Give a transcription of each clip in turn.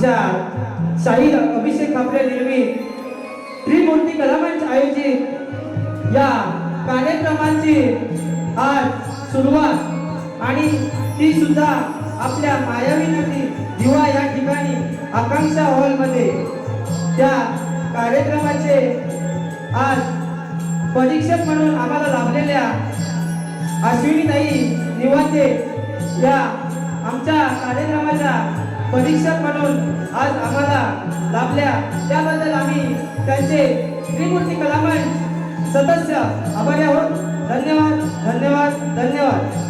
शाहीर अभिषेक खापरे निर्मित त्रिमूर्ती कलामंच आयोजित या कार्यक्रमाची आज सुरुवात. आणि ती सुद्धा आपल्या मायावी नदी दिवा या ठिकाणी आकांक्षा हॉलमध्ये. त्या कार्यक्रमाचे आज परीक्षक म्हणून आम्हाला लाभलेल्या अश्विनीताई निवाते या आमच्या कार्यक्रमाच्या परीक्षक म्हणून आज आम्हाला लाभल्या. त्याबद्दल आम्ही त्यांचे त्रिमूर्ती कलामंच सदस्य आभारी आहोत. धन्यवाद धन्यवाद धन्यवाद.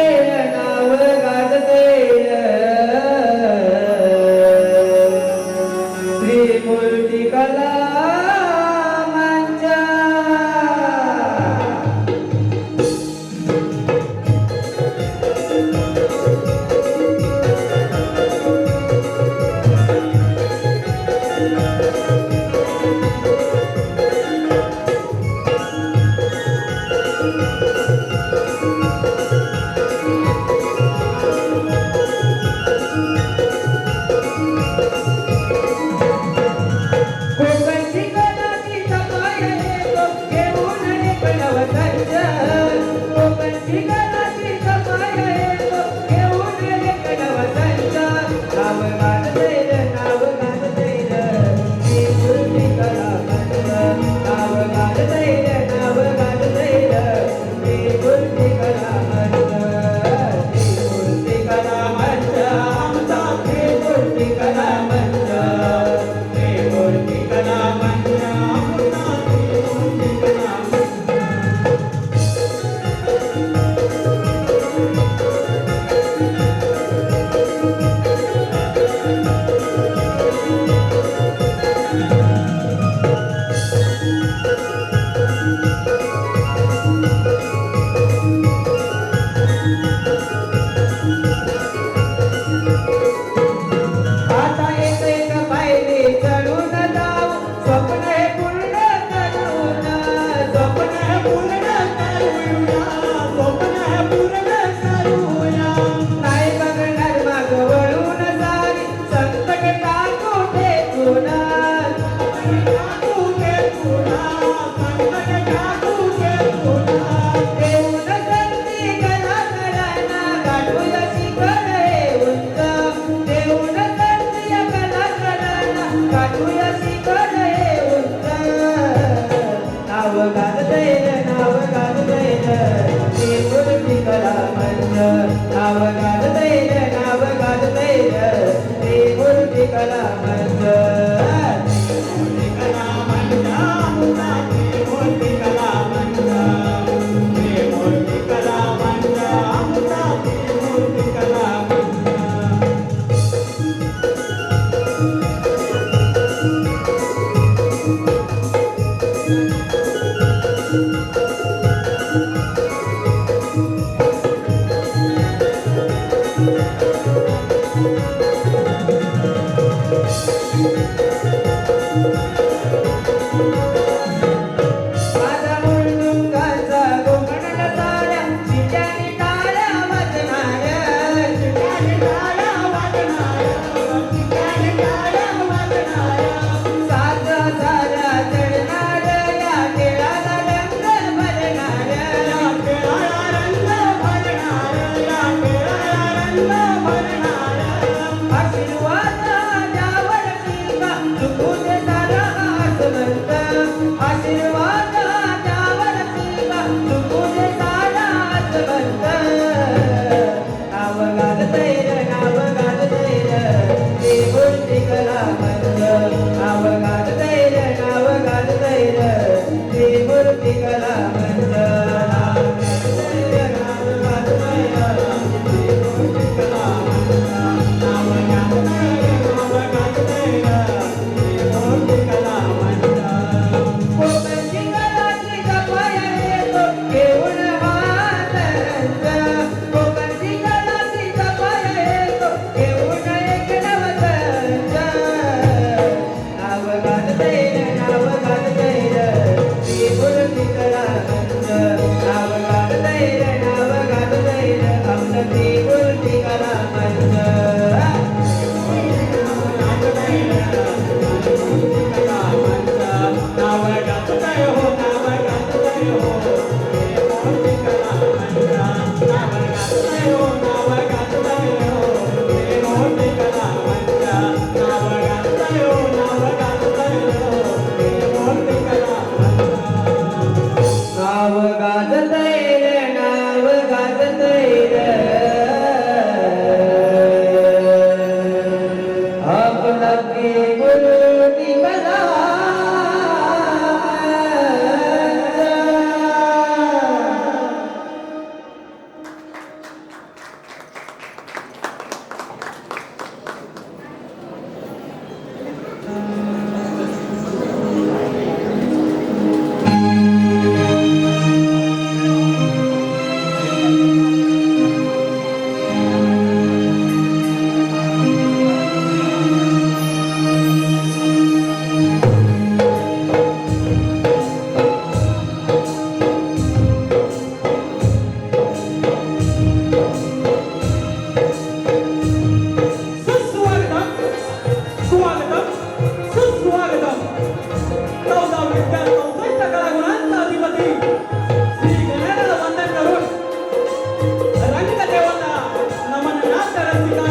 Jessica.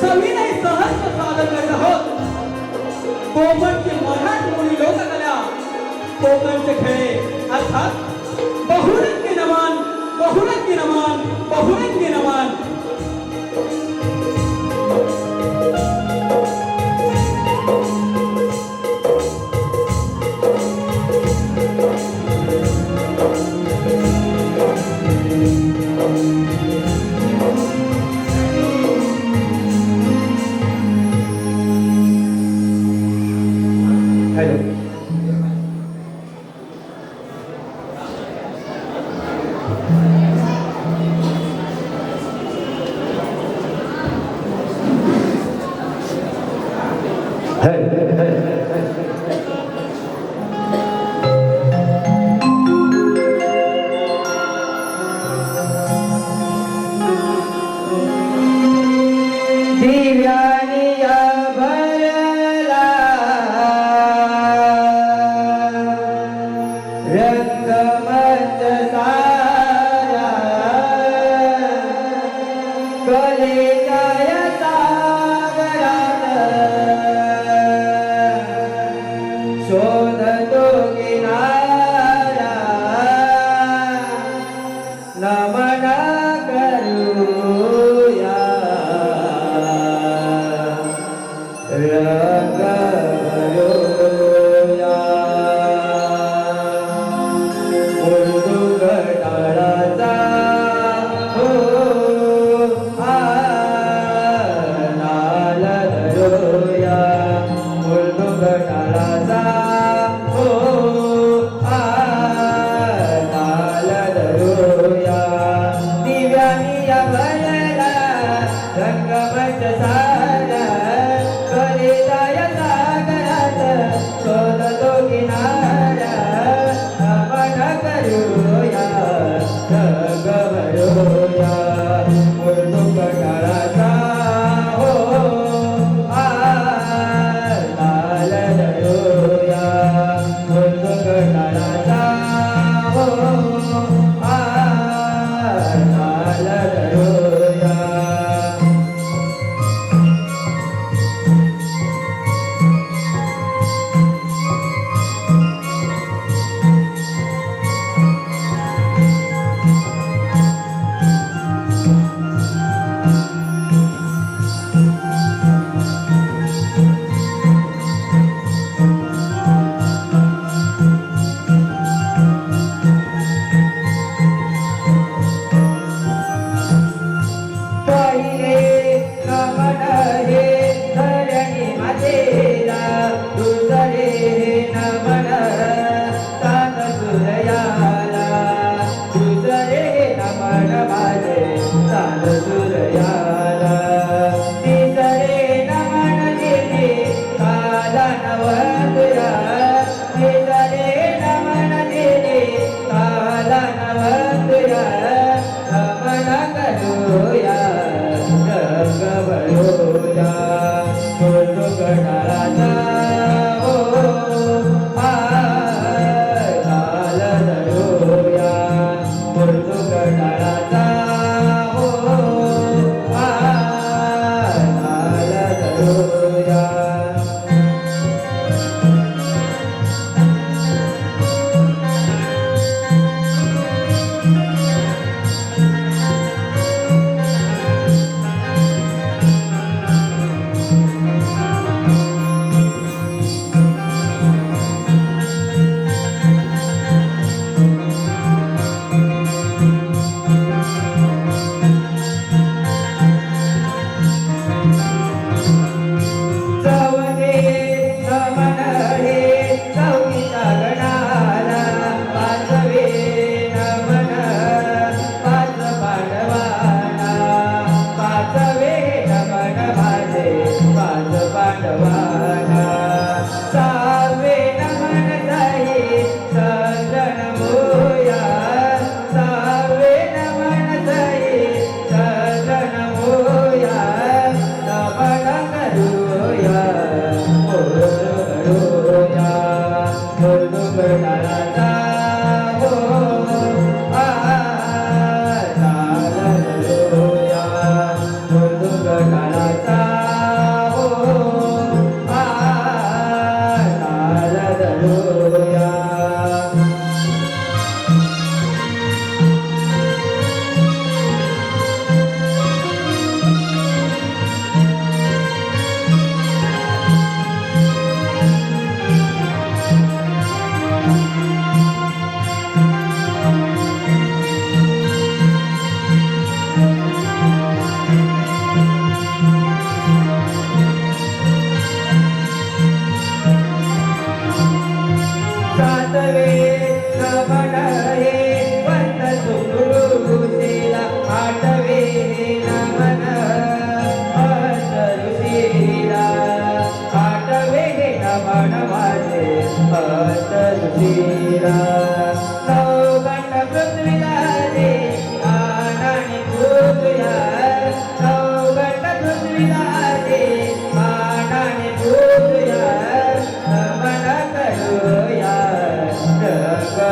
सविनय सहस्र स्वागत होत कोकणचे मराठमोळी लोककला कोकणचे खडे अर्थात बहुरंगी नमान बहुरंगी नमान बहुरंगी नमान कलेच्या सागरात.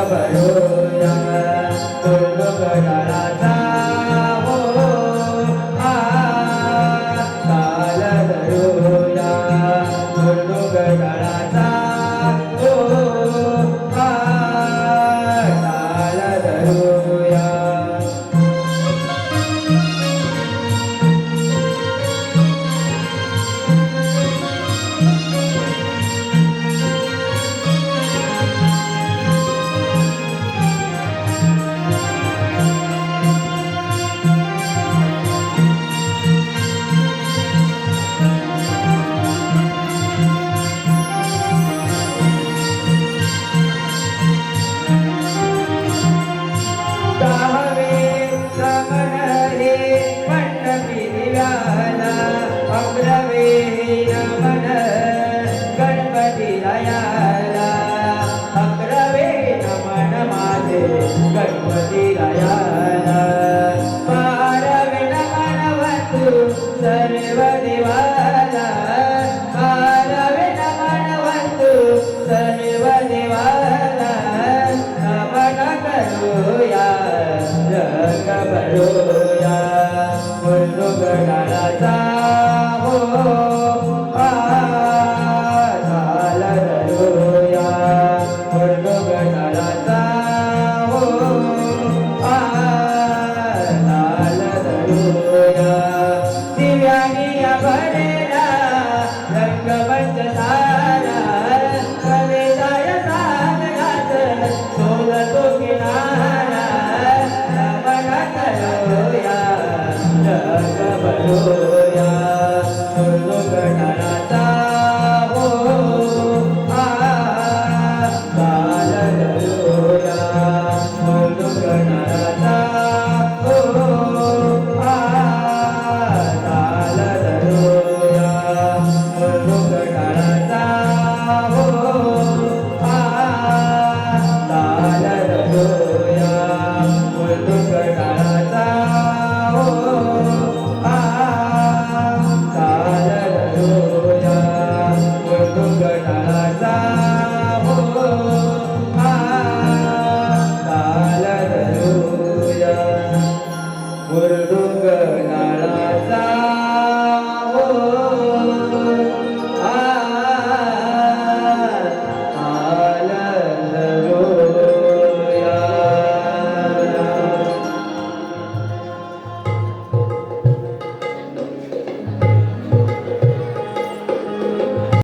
para. रंग भरूया. मुलुगडाचा हो.